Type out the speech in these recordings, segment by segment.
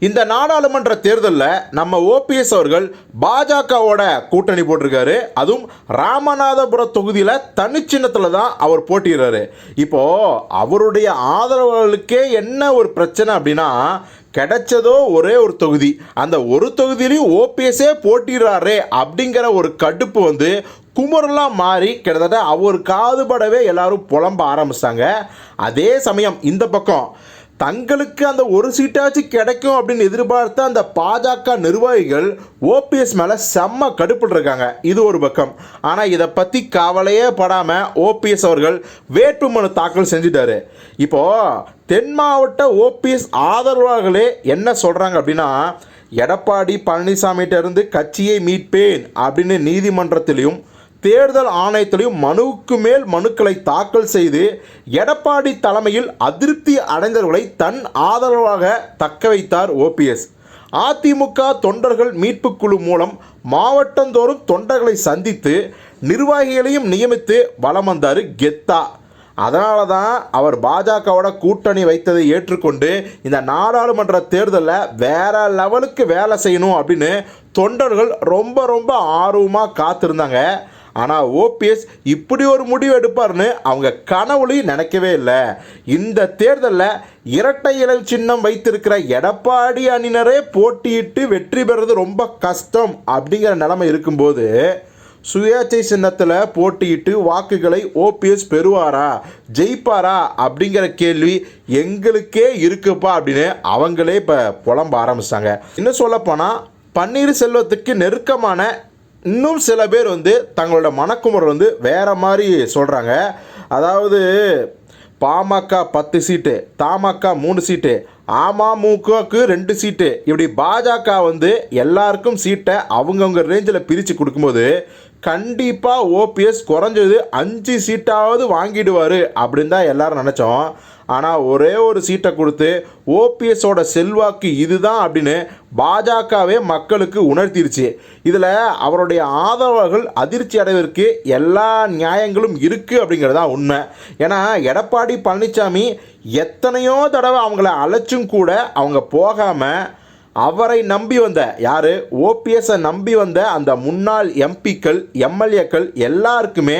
இந்த நாடாளுமன்ற தேர்தலில் நம்ம ஓபிஎஸ் அவர்கள் பாஜகவோட கூட்டணி போட்டிருக்காரு. அதுவும் ராமநாதபுர தொகுதியில் தனிச்சின்னத்தில் தான் அவர் போட்டிடுறாரு இப்போது அவருடைய ஆதரவாளர்களுக்கே என்ன ஒரு பிரச்சனை அப்படின்னா கிடைச்சதோ ஒரே ஒரு தொகுதி. அந்த ஒரு தொகுதியிலையும் ஓபிஎஸ்ஸே போட்டிடுறாரே அப்படிங்கிற ஒரு கடுப்பு வந்து குமரெல்லாம் மாறி கிட்டத்தட்ட அவர் காதுபடவே எல்லாரும் புலம்ப ஆரம்பித்தாங்க அதே சமயம் இந்த பக்கம் தங்களுக்கு அந்த ஒரு சீட்டாச்சும் கிடைக்கும் அப்படின்னு எதிர்பார்த்த அந்த பாஜக நிர்வாகிகள் ஓபிஎஸ் மேலே செம்ம கடுப்பில் இருக்காங்க இது ஒரு பக்கம். ஆனால் இதை பற்றி கவலையே படாமல் ஓபிஎஸ் அவர்கள் வேட்புமனு தாக்கல் செஞ்சிட்டாரு. இப்போது தென் மாவட்ட ஓபிஎஸ் ஆதரவாளர்களே என்ன சொல்கிறாங்க அப்படின்னா எடப்பாடி பழனிசாமிகிட்ட இருந்து கட்சியை மீட்பேன் அப்படின்னு நீதிமன்றத்திலையும் தேர்தல் ஆணையத்திலையும் மனுவுக்கு மேல் மனுக்களை தாக்கல் செய்து எடப்பாடி தலைமையில் அதிருப்தி அடைந்தவர்களை தன் ஆதரவாக தக்க வைத்தார் ஓபிஎஸ் அதிமுக தொண்டர்கள் மீட்பு குழு மூலம் மாவட்டந்தோறும் தொண்டர்களை சந்தித்து நிர்வாகிகளையும் நியமித்து வலம் வந்தார் கெத்தா. அதனால தான் அவர் பாஜகவோட கூட்டணி வைத்ததை ஏற்றுக்கொண்டு இந்த நாடாளுமன்ற தேர்தலில் வேற லெவலுக்கு வேலை செய்யணும் அப்படின்னு தொண்டர்கள் ரொம்ப ரொம்ப ஆர்வமாக காத்திருந்தாங்க. ஆனால் ஓபிஎஸ் இப்படி ஒரு முடிவு எடுப்பார்னு அவங்க கனவுலையும் நினைக்கவே இல்லை. இந்த தேர்தலில் இரட்டை இலை சின்னம் வைத்திருக்கிற எடப்பாடி அணியினரே போட்டியிட்டு வெற்றி பெறுறது ரொம்ப கஷ்டம் அப்படிங்கிற நிலைமை இருக்கும்போது சுயேட்சை சின்னத்தில் போட்டியிட்டு வாக்குகளை ஓபிஎஸ் பெறுவாரா ஜெயிப்பாரா அப்படிங்கிற கேள்வி எங்களுக்கே இருக்குப்பா அப்படின்னு அவங்களே இப்போ புலம்ப ஆரம்பிச்சிட்டாங்க இன்னும் சொல்லப்போனால் பன்னீர்செல்வத்துக்கு நெருக்கமான இன்னும் சில பேர் வந்து தங்களோட மணக்குமுறை வந்து வேறு மாதிரி சொல்கிறாங்க அதாவது பாமக பத்து சீட்டு தமாக மூணு சீட்டு அமமுகவுக்கு ரெண்டு சீட்டு. இப்படி பாஜக வந்து எல்லாருக்கும் சீட்டை அவங்கவுங்க ரேஞ்சில் பிரித்து கொடுக்கும்போது கண்டிப்பாக ஓபிஎஸ் குறைஞ்சது அஞ்சு சீட்டாவது வாங்கிடுவார் அப்படின்னு தான் எல்லாரும் நினச்சோம். ஆனால் ஒரே ஒரு சீட்டை கொடுத்து ஓபிஎஸோட செல்வாக்கு இதுதான் அப்படின்னு பாஜகவே மக்களுக்கு உணர்த்திருச்சு. இதில் அவருடைய ஆதரவாளர்கள் அதிர்ச்சி அடைவதற்கு எல்லா நியாயங்களும் இருக்குது அப்படிங்கிறது தான் உண்மை. ஏன்னா எடப்பாடி பழனிசாமி எத்தனையோ தடவை அவங்கள அழைச்சும் கூட அவங்க போகாமல் அவரை நம்பி வந்த யார்? ஓபிஎஸ்ஸை நம்பி வந்த அந்த முன்னாள் எம்பிக்கள் எம்எல்ஏக்கள் எல்லாருக்குமே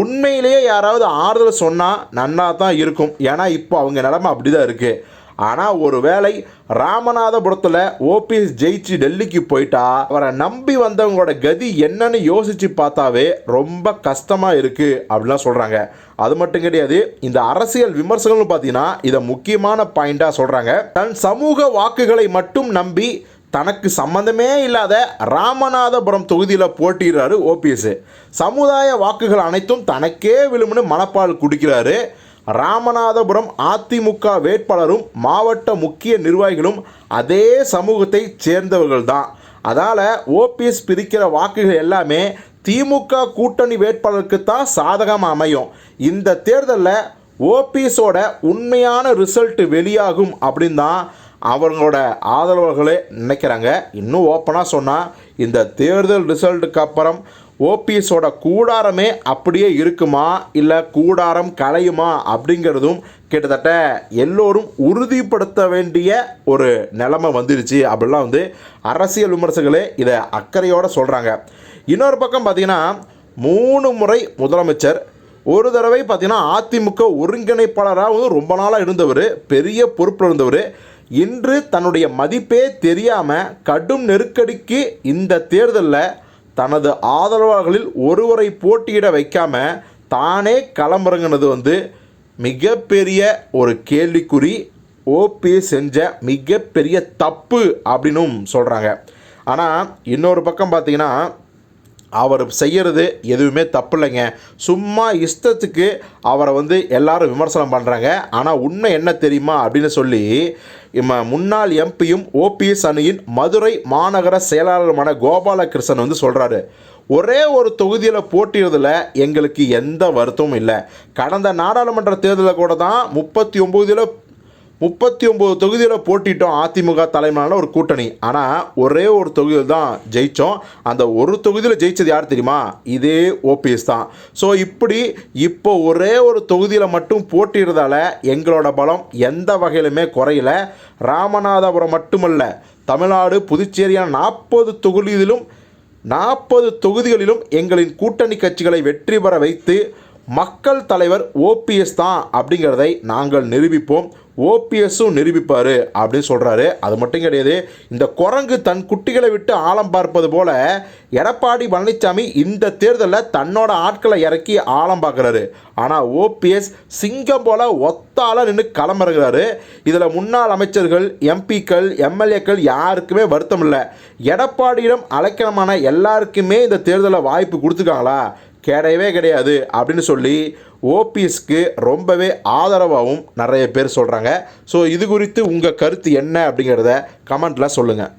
உண்மையிலேயே யாராவது ஆறுதல் சொன்னால் நன்னா தான் இருக்கும். ஏன்னா இப்போ அவங்க நிலமை அப்படி தான் இருக்குது ஆனால் ஒரு வேளை ராமநாதபுரத்தில் ஓபிஎஸ் ஜெயிச்சு டெல்லிக்கு போயிட்டா அவரை நம்பி வந்தவங்களோட கதி என்னன்னு யோசிச்சு பார்த்தாவே ரொம்ப கஷ்டமாக இருக்குது அப்படிலாம் சொல்கிறாங்க அது மட்டும் கிடையாது இந்த அரசியல் விமர்சனம்னு பார்த்தீங்கன்னா இதை முக்கியமான பாயிண்டாக சொல்கிறாங்க தன் சமூக வாக்குகளை மட்டும் நம்பி தனக்கு சம்பந்தமே இல்லாத ராமநாதபுரம் தொகுதியில் போட்டிடுறாரு ஓபிஎஸ். சமுதாய வாக்குகள் அனைத்தும் தனக்கே விழும்னு மனப்பால் குடிக்கிறாரு. ராமநாதபுரம் அதிமுக வேட்பாளரும் மாவட்ட முக்கிய நிர்வாகிகளும் அதே சமூகத்தை சேர்ந்தவர்கள் தான் அதால் ஓபிஎஸ் பிரிக்கிற வாக்குகள் எல்லாமே திமுக கூட்டணி வேட்பாளருக்கு தான் சாதகமாக அமையும். இந்த தேர்தலில் ஓபிஎஸோட உண்மையான ரிசல்ட் வெளியாகும் அப்படின்னு தான் அவங்களோட ஆதரவாளர்களே நினைக்கிறாங்க. இன்னும் ஓப்பனாக சொன்னால் இந்த தேர்தல் ரிசல்ட்டுக்கு அப்புறம் ஓபிஎஸோட கூடாரமே அப்படியே இருக்குமா? இல்லை கூடாரம் கலையுமா அப்படிங்கிறதும் கிட்டத்தட்ட எல்லோரும் உறுதிப்படுத்த வேண்டிய ஒரு நிலைமை வந்துருச்சு. அப்படிலாம் வந்து அரசியல் விமர்சகர்களே இதை அக்கறையோடு சொல்கிறாங்க இன்னொரு பக்கம் பார்த்தீங்கன்னா மூணு முறை முதலமைச்சர் ஒரு தடவை பார்த்திங்கன்னா அதிமுக ஒருங்கிணைப்பாளராக வந்து ரொம்ப நாளாக இருந்தவர் பெரிய பொறுப்பில் இருந்தவர். இன்று தன்னுடைய மதிப்பே தெரியாமல் கடும் நெருக்கடிக்கு இந்த தேர்தலில் தனது ஆதரவாளர்களில் ஒருவரை போட்டியிட வைக்காம தானே களமிறங்கினது வந்து மிகப்பெரிய ஒரு கேள்விக்குறி. ஓபிஎஸ் செஞ்ச மிகப்பெரிய தப்பு அப்படின்னும் சொல்கிறாங்க ஆனால் இன்னொரு பக்கம் பார்த்தீங்கன்னா அவர் செய்கிறது எதுவுமே தப்பு இல்லைங்க சும்மா இஷ்டத்துக்கு அவரை வந்து எல்லாரும் விமர்சனம் பண்ணுறாங்க ஆனால் உண்மை என்ன தெரியுமா அப்படின்னு சொல்லி முன்னாள் எம்பியும் ஓபிஎஸ் அணியின் மதுரை மாநகர செயலாளருமான கோபாலகிருஷ்ணன் வந்து சொல்கிறாரு ஒரே ஒரு தொகுதியில் போட்டியிடுறதுல எங்களுக்கு எந்த வருத்தமும் இல்லை. கடந்த நாடாளுமன்ற தேர்தலில் கூட தான் முப்பத்தி ஒம்போதில் முப்பத்தி ஒம்பது தொகுதியில் போட்டிட்டோம் அதிமுக தலைமையிலான ஒரு கூட்டணி. ஆனால் ஒரே ஒரு தொகுதியில் தான் ஜெயித்தோம் அந்த ஒரு தொகுதியில் ஜெயிச்சது யார் தெரியுமா? இதே ஓபிஎஸ் தான். ஸோ இப்படி இப்போ ஒரே ஒரு தொகுதியில் மட்டும் போட்டிடுறதால எங்களோட பலம் எந்த வகையிலுமே குறையல. ராமநாதபுரம் மட்டுமல்ல தமிழ்நாடு புதுச்சேரியான நாற்பது தொகுதியிலும் நாற்பது தொகுதிகளிலும் எங்களின் கூட்டணி கட்சிகளை வெற்றி பெற வைத்து மக்கள் தலைவர் ஓபிஎஸ் தான் அப்படிங்கிறதை நாங்கள் நிரூபிப்போம். ஓபிஎஸும் நிரூபிப்பார் அப்படின்னு சொல்கிறாரு அது மட்டும் கிடையாது இந்த குரங்கு தன் குட்டிகளை விட்டு ஆழம் பார்ப்பது போல எடப்பாடி பழனிசாமி இந்த தேர்தலில் தன்னோட ஆட்களை இறக்கி ஆழம் பார்க்குறாரு. ஆனால் ஓபிஎஸ் சிங்கம் போல ஒத்தால நின்று களமிறங்குறாரு. இதில் முன்னாள் அமைச்சர்கள் எம்பிக்கள் எம்எல்ஏக்கள் யாருக்குமே வருத்தம் இல்லை. எடப்பாடியிடம் அழைக்கணமான எல்லாருக்குமே இந்த தேர்தலில் வாய்ப்பு கொடுத்துருக்காங்களா? கிடையவே கிடையாது அப்படின்னு சொல்லி ஓபிஎஸ்க்கு ரொம்பவே ஆதரவாகவும் நிறைய பேர் சொல்கிறாங்க ஸோ இது குறித்து உங்கள் கருத்து என்ன அப்படிங்கிறத கமெண்ட்டில் சொல்லுங்கள்